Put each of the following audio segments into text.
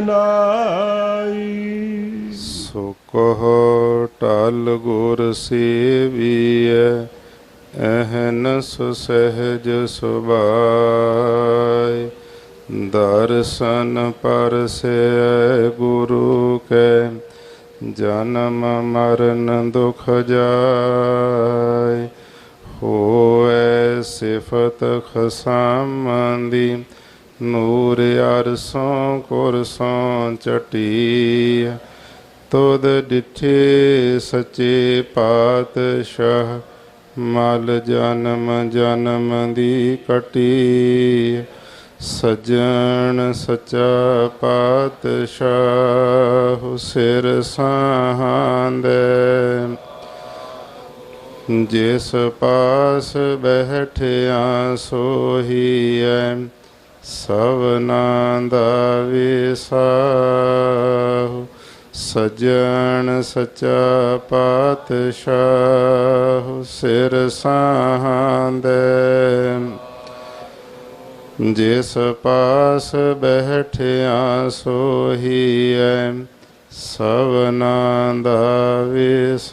ਨਾਈ। ਸੋ ਕਹੋ ਟਲ ਗੁਰ ਸੇਵੀਐ ਅਹਨਸ ਸਹਿਜ ਸੁਭਾਈ ਦਰਸ਼ਨ ਪਰਸੈ ਗੁਰੂ ਕੈ, ਜਨਮ ਮਰਨ ਦੁਖ ਜਾਇ। ਹੋਏ ਸਿਫਤ ਖਸਮੰਦੀ ਨੂਰ ਅਰਸੋਂ ਕੁਰਸੋਂ ਚਟੀ ਤੁਧ ਡਿਠੇ ਸੱਚੇ ਪਾਤਸ਼ਾਹ, ਮਲ ਜਨਮ ਜਨਮ ਦੀ ਕਟੀ ਸਜਣ ਸਚਾ ਪਾਤਸ਼ਾਹ ਸਿਰ ਸਾਹਾਂਦੇ। ਜਿਸ ਪਾਸ ਬੈਠਿਆ ਸੋਹੀਐ ਸਭਨਾ ਦਾ ਵਿਸਾਹੁ ਸਜਣ ਸਚਾ ਪਾਤਸ਼ਾਹ ਸਿਰ ਸਾਹਾਂਦੇ ਜਿਸ ਪਾਸ ਬੈਠਿਆ ਸੋਹੀਐ ਸਭਨਾ ਦਾ ਵਿਸਾਹੁ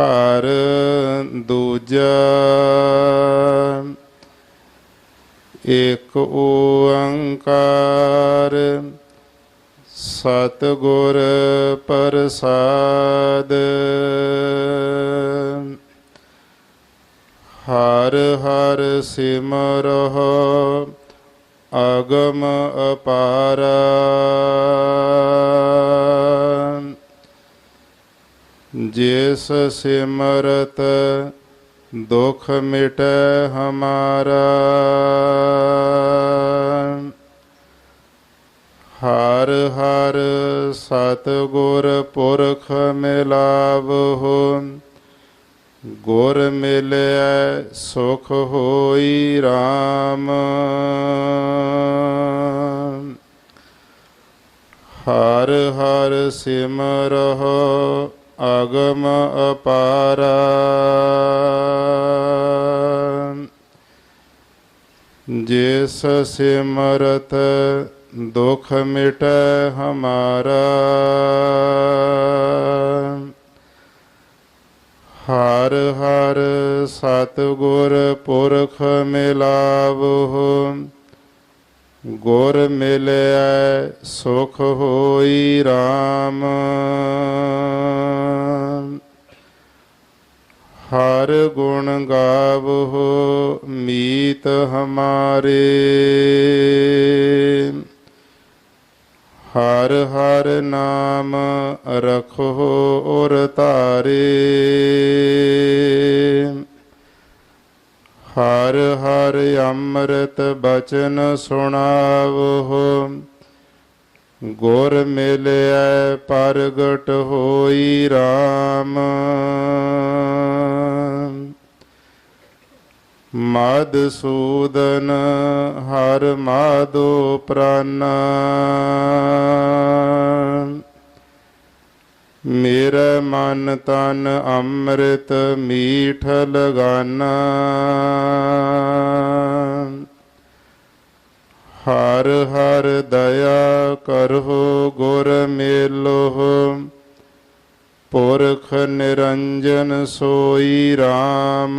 ਘਰ ਦੂਜਾ। ਇਕ ਓੰਕਾਰ ਸਤਿਗੁਰ ਪ੍ਰਸਾਦ। ਹਰ ਹਰ ਸਿਮਰਹੁ ਅਗਮ ਅਪਾਰਾ। ਜਿਸ ਸਿਮਰਤ, ਦੁਖ ਮਿਟੈ ਹਮਾਰਾ। ਹਰ ਹਰ ਸਤਿਗੁਰ ਪੁਰਖ ਮਿਲਾਵਹੁ, ਗੁਰ ਮਿਲਿਆ ਸੁਖ ਹੋਈ RAM ਹਰ ਹਰ ਸਿਮਰਹੁ ਅਗਮ ਅਪਾਰਾ। ਜਿਸ ਸਿਮਰਤ ਦੁਖ ਮਿਟੈ ਹਮਾਰਾ। ਹਰ ਹਰ ਸਤਿਗੁਰ ਪੁਰਖ ਮਿਲਾਵਹੁ। ਗੁਰ ਮਿਲਿਆ ਸੁਖ ਹੋਈ RAM ਹਰ ਗੁਣ ਗਾਵਹੁ ਮੀਤ ਹਮਾਰੇ। ਹਰ ਹਰ ਨਾਮ ਰਖੋ ਔਰ ਧਾਰੇ। ਹਰ ਹਰ ਅੰਮ੍ਰਿਤ ਬਚਨ ਸੁਣਾਵਹੁ। ਗੁਰ ਮਿਲਿਆ ਪ੍ਰਗਟ ਹੋਈ RAM ਮਦਸੂਦਨ ਹਰ ਮਾਦੋ ਪ੍ਰਾਨਾ। ਮੇਰਾ ਮਨ ਤਨ ਅੰਮ੍ਰਿਤ ਮੀਠ ਲਗਾਨਾ ਹਰ ਹਰ ਦਇਆ ਕਰਹੁ ਗੁਰ ਮੇਲੋ ਪੁਰਖ ਨਿਰੰਜਨ ਸੋਈ RAM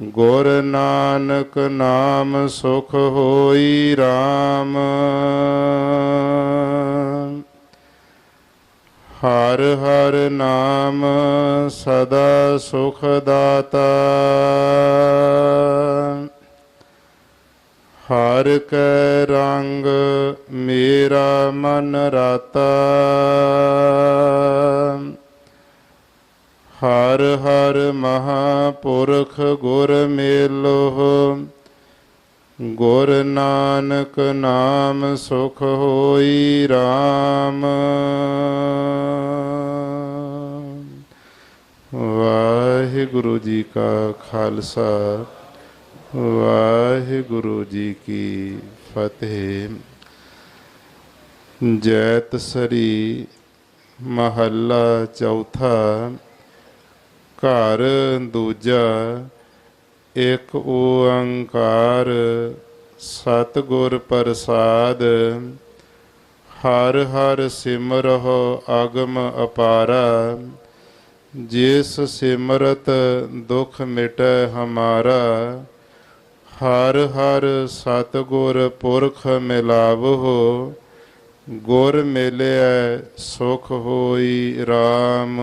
ਗੁਰ ਨਾਨਕ ਨਾਮ ਸੁਖ ਹੋਈ RAM ਹਰ ਹਰ ਨਾਮ ਸਦਾ ਸੁਖ ਦਾਤਾ। ਹਰ ਕੈ ਰੰਗ ਮੇਰਾ ਮਨ ਰਾਤਾ। ਹਰ ਹਰ ਮਹਾਪੁਰਖ ਗੁਰ ਮੇਲੋ ਗੁਰ ਨਾਨਕ ਨਾਮ ਸੁਖ ਹੋਈ RAM ਵਾਹਿਗੁਰੂ ਜੀ ਕਾ ਖਾਲਸਾ, ਵਾਹਿਗੁਰੂ ਜੀ ਕੀ ਫਤਿਹ। ਜੈਤ ਸਰੀ ਮਹੱਲਾ ਚੌਥਾ ਘਰ ਦੂਜਾ, ਇੱਕ ਓੰਕਾਰ ਸਤਿਗੁਰ ਪ੍ਰਸਾਦ। ਹਰ ਹਰ ਸਿਮਰਹੁ ਅਗਮ ਅਪਾਰਾ, ਜਿਸ ਸਿਮਰਤ ਦੁਖ ਮਿਟੈ ਹਮਾਰਾ। ਹਰ ਹਰ ਸਤਿਗੁਰ ਪੁਰਖ ਮਿਲਾਵੋ ਗੁਰ ਮਿਲਿਆ ਸੁਖ ਹੋਈ RAM